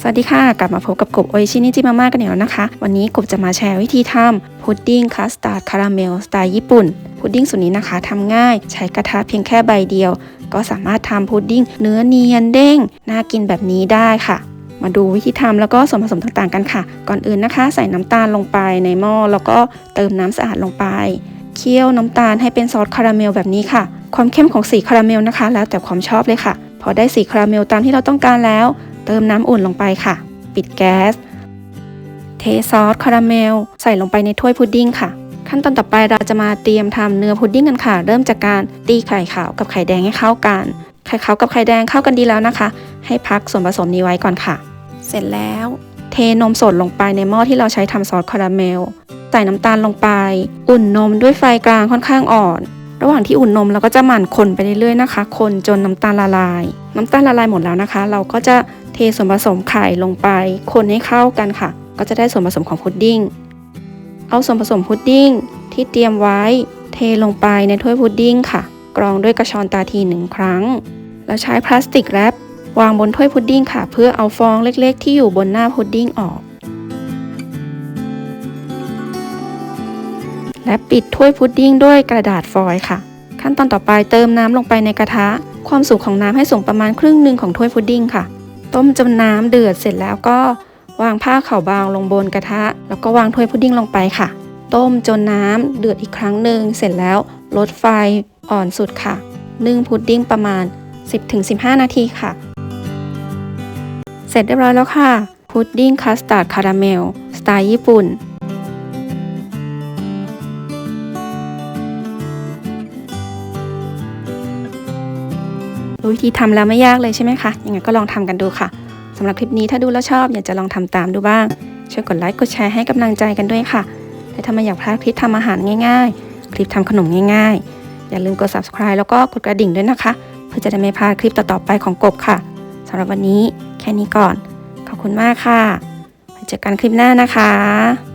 สวัสดีค่ะ กลับมาพบกับกบโอชินิจิมาม่ากันอีกแล้วนะคะ วันนี้กบจะมาแชร์วิธีทำพุดดิ้งคัสตาร์ดคาราเมลสไตล์ญี่ปุ่น พุดดิ้งสูตรนี้นะคะทำง่ายใช้กระทะเพียงแค่ใบเดียว ก็สามารถทำพุดดิ้งเนื้อเนียนเด้ง น่ากินแบบนี้ได้ค่ะ มาดูวิธีทำแล้วก็ส่วนผสมต่างๆกันค่ะ ก่อนอื่นนะคะ ใส่น้ำตาลลงไปในหม้อแล้วก็เติมน้ำสะอาดลงไป เคี่ยวน้ำตาลให้เป็นซอสคาราเมลแบบนี้ค่ะ ความเข้มของสีคาราเมลนะคะ แล้วแต่ความชอบเลยค่ะ พอได้สีคาราเมลตามที่เราต้องการแล้ว เติมน้ำอุ่นลงไปค่ะ ปิดแก๊ส เทซอสคาราเมล ใส่ลงไปในถ้วยพุดดิ้งค่ะ ขั้นตอนต่อไปเราจะมาเตรียมทำเนื้อพุดดิ้งกันค่ะ เริ่มจากการตีไข่ขาวกับไข่แดงให้เข้ากัน ไข่ขาวกับไข่แดงเข้ากันดีแล้วนะคะ ให้พักส่วนผสมนี้ไว้ก่อนค่ะ เสร็จแล้ว เทนมสดลงไปในหม้อที่เราใช้ทำซอสคาราเมล ใส่น้ำตาลลงไป อุ่นนมด้วยไฟกลางค่อนข้างอ่อน ระหว่างที่อุ่นนมเราก็จะหมั่นคนไปเรื่อยๆนะคะ คนจนน้ำตาลละลาย น้ำตาลละลายหมดแล้วนะคะ เราก็จะเทส่วนผสมไข่ลงไป คนให้เข้ากันค่ะ ก็จะได้ส่วนผสมของพุดดิ้ง เอาส่วนผสมพุดดิ้งที่เตรียมไว้ เทลงไปในถ้วยพุดดิ้งค่ะ กรองด้วยกระชอนตาทีหนึ่งครั้ง แล้วใช้พลาสติกแรปวางบนถ้วยพุดดิ้งค่ะ เพื่อเอาฟองเล็กๆ ที่อยู่บนหน้าพุดดิ้งออก และปิดถ้วยพุดดิ้งด้วยกระดาษฟอยล์ค่ะ ขั้นตอนต่อไปเติมน้ำลงไปในกระทะ ความสุกของน้ำให้สูงประมาณครึ่งหนึ่งของถ้วยพุดดิ้งค่ะ ต้มจนน้ำเดือดเสร็จแล้วก็วางผ้าขาวบางลงบนกระทะ แล้วก็วางถ้วยพุดดิ้งลงไปค่ะ ต้มจนน้ำเดือดอีกครั้งหนึ่งเสร็จแล้วลดไฟอ่อนสุดค่ะนึ่งพุดดิ้งประมาณ 10-15 นาทีค่ะ เสร็จเรียบร้อยแล้วค่ะ พุดดิ้งคัสตาร์ดคาราเมล สไตล์ญี่ปุ่น รู้วิธีทำแล้วไม่ยากเลยใช่ไหมคะ ยังไงก็ลองทำกันดูค่ะสำหรับคลิปนี้ถ้าดูแล้วชอบอยากจะลองทำตามดูบ้าง ช่วยกดไลค์กดแชร์ให้กำลังใจกันด้วยค่ะ และถ้าม่อยากพลาดคลิปทำอาหารง่าย ๆ คลิปทำขนมง่าย ๆ อย่าลืมกด subscribe แล้วก็กดกระดิ่งด้วยนะคะ เพื่อจะได้ไม่พลาดคลิปต่อๆไปของกบค่ะสำหรับวันนี้แค่นี้ก่อน ขอบคุณมากค่ะไว้เจอกันคลิปหน้านะคะ